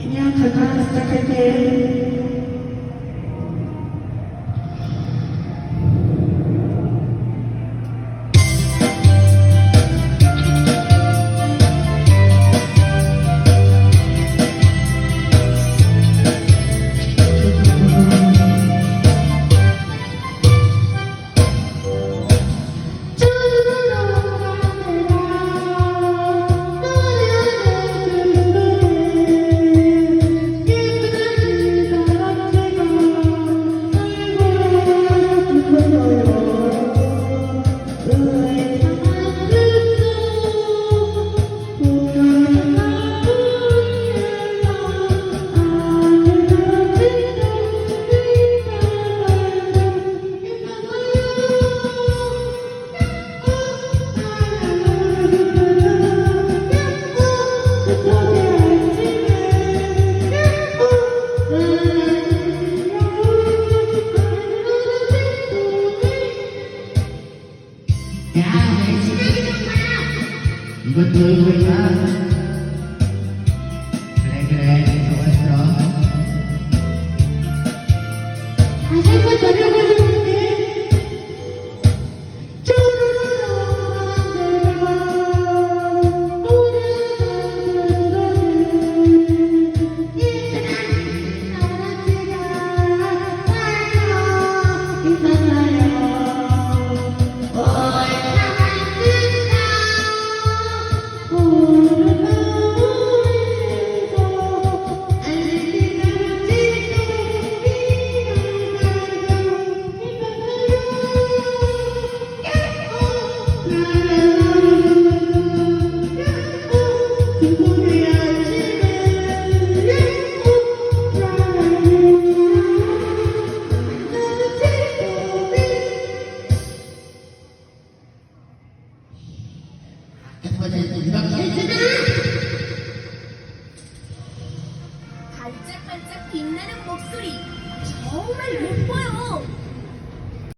그냥 잠깐 시작할게. vượt thử với ta. Kể kể cậu em đó 노려보시는데 반짝반짝 빛나는 목소리 정말 예뻐요.